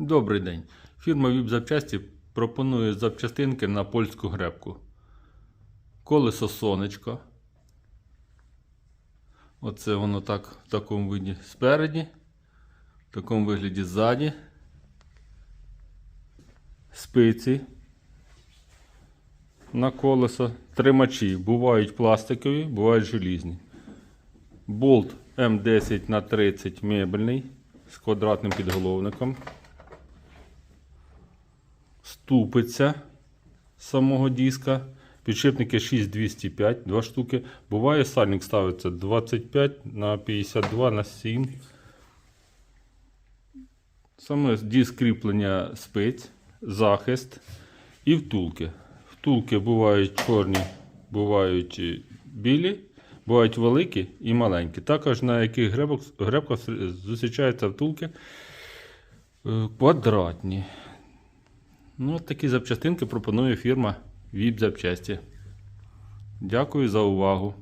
Добрий день. Фірма ВІП запчасті пропонує запчастинки на польську гребку. Колесо сонечко. Оце воно так в такому виді спереді, в такому вигляді ззаді. Спиці на колесо. Тримачі бувають пластикові, бувають желізні. Болт М10 на 30 мебельний з квадратним підголовником. Ступиця самого диска. Підшипники 6205, 2 штуки. Буває сальник ставиться 25 на 52 на 7. Саме диск кріплення спиць, захист і втулки. Втулки бувають чорні, бувають білі, бувають великі і маленькі. Також на яких гребках зустрічаються втулки е, квадратні. Ну, от такі запчастинки пропонує фірма VIP запчасті. Дякую за увагу.